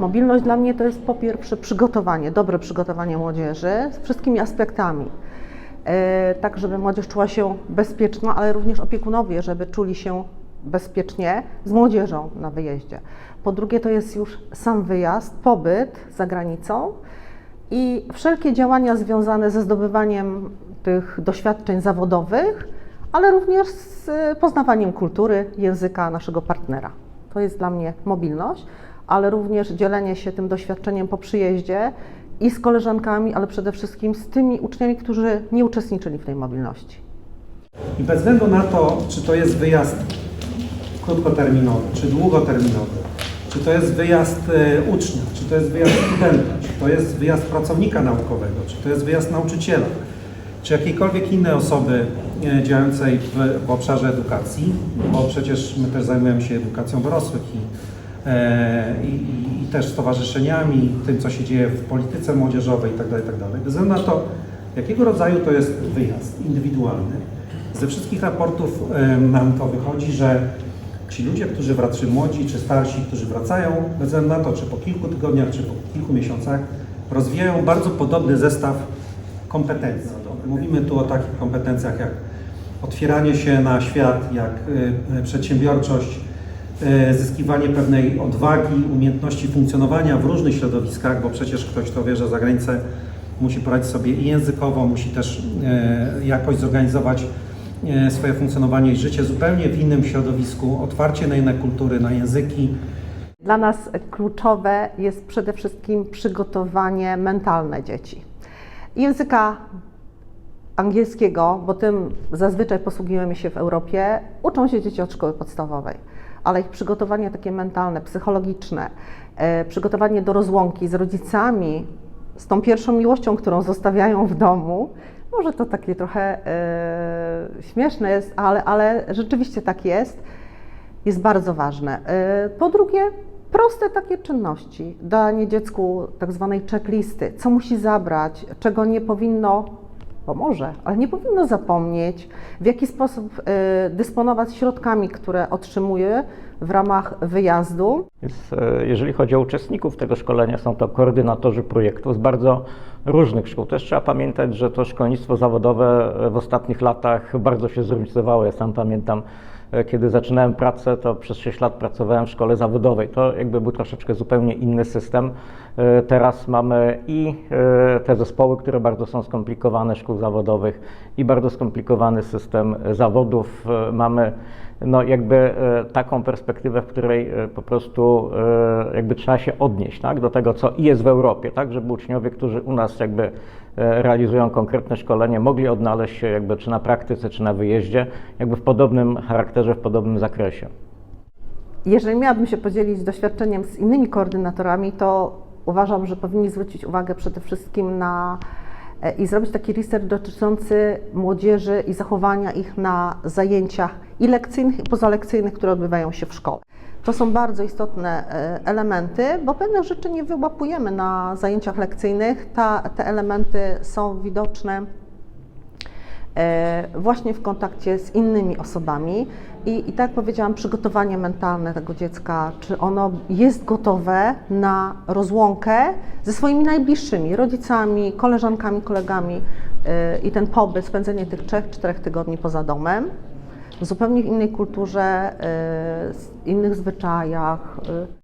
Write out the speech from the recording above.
Mobilność dla mnie to jest po pierwsze przygotowanie, dobre przygotowanie młodzieży z wszystkimi aspektami. E, tak, żeby młodzież czuła się bezpieczna, ale również opiekunowie, żeby czuli się bezpiecznie z młodzieżą na wyjeździe. Po drugie, to jest już sam wyjazd, pobyt za granicą i wszelkie działania związane ze zdobywaniem tych doświadczeń zawodowych, ale również z e, poznawaniem kultury, języka naszego partnera. To jest dla mnie mobilność, ale również dzielenie się tym doświadczeniem po przyjeździe i z koleżankami, ale przede wszystkim z tymi uczniami, którzy nie uczestniczyli w tej mobilności. I bez względu na to, czy to jest wyjazd krótkoterminowy, czy długoterminowy, czy to jest wyjazd e, ucznia, czy to jest wyjazd studenta, czy to jest wyjazd pracownika naukowego, czy to jest wyjazd nauczyciela, czy jakiejkolwiek innej osoby e, działającej w, w obszarze edukacji, bo przecież my też zajmujemy się edukacją dorosłych i, e, i, i- też stowarzyszeniami, tym co się dzieje w polityce młodzieżowej itd., itd. Bez względu na to, jakiego rodzaju to jest wyjazd indywidualny, ze wszystkich raportów em, nam to wychodzi, że ci ludzie, którzy wracają, młodzi, czy starsi, którzy wracają, bez względu na to, czy po kilku tygodniach, czy po kilku miesiącach, rozwijają bardzo podobny zestaw kompetencji. Mówimy tu o takich kompetencjach jak otwieranie się na świat, jak y, y, przedsiębiorczość, y, zyskiwanie pewnej odwagi, umiejętności funkcjonowania w różnych środowiskach, bo przecież ktoś, kto wierzy za granicę, musi poradzić sobie i językowo, musi też jakoś zorganizować swoje funkcjonowanie i życie zupełnie w innym środowisku, otwarcie na inne kultury, na języki. Dla nas kluczowe jest przede wszystkim przygotowanie mentalne dzieci. Języka angielskiego, bo tym zazwyczaj posługujemy się w Europie, uczą się dzieci od szkoły podstawowej, ale ich przygotowanie takie mentalne, psychologiczne, e, przygotowanie do rozłąki z rodzicami, z tą pierwszą miłością, którą zostawiają w domu, może to takie trochę e, śmieszne jest, ale, ale rzeczywiście tak jest, jest bardzo ważne. E, Po drugie, proste takie czynności, danie dziecku tak zwanej checklisty, co musi zabrać, czego nie powinno, bo może, ale nie powinno zapomnieć, w jaki sposób e, dysponować środkami, które otrzymuje w ramach wyjazdu. E, jeżeli chodzi o uczestników tego szkolenia, są to koordynatorzy projektu z bardzo różnych szkół. Też trzeba pamiętać, że to szkolnictwo zawodowe w ostatnich latach bardzo się zróżnicowało. Ja sam pamiętam, e, kiedy zaczynałem pracę, to przez 6 lat pracowałem w szkole zawodowej. To jakby był troszeczkę zupełnie inny system. E, Teraz mamy i e, te zespoły, które bardzo są skomplikowane szkół zawodowych i bardzo skomplikowany system zawodów. Mamy no jakby taką perspektywę, w której po prostu jakby trzeba się odnieść tak, do tego, co jest w Europie, tak, żeby uczniowie, którzy u nas jakby e, realizują konkretne szkolenie, mogli odnaleźć się jakby czy na praktyce, czy na wyjeździe, jakby w podobnym charakterze, w podobnym zakresie. Jeżeli miałabym się podzielić doświadczeniem z innymi koordynatorami, to uważam, że powinni zwrócić uwagę przede wszystkim na e, i zrobić taki research dotyczący młodzieży i zachowania ich na zajęciach i lekcyjnych, i pozalekcyjnych, które odbywają się w szkole. To są bardzo istotne e, elementy, bo pewnych rzeczy nie wyłapujemy na zajęciach lekcyjnych. Ta, te elementy są widoczne e, właśnie w kontakcie z innymi osobami. I, I tak jak powiedziałam, przygotowanie mentalne tego dziecka, czy ono jest gotowe na rozłąkę ze swoimi najbliższymi rodzicami, koleżankami, kolegami e, i ten pobyt, spędzenie tych trzech, czterech tygodni poza domem, w zupełnie innej kulturze, z innych zwyczajach. e.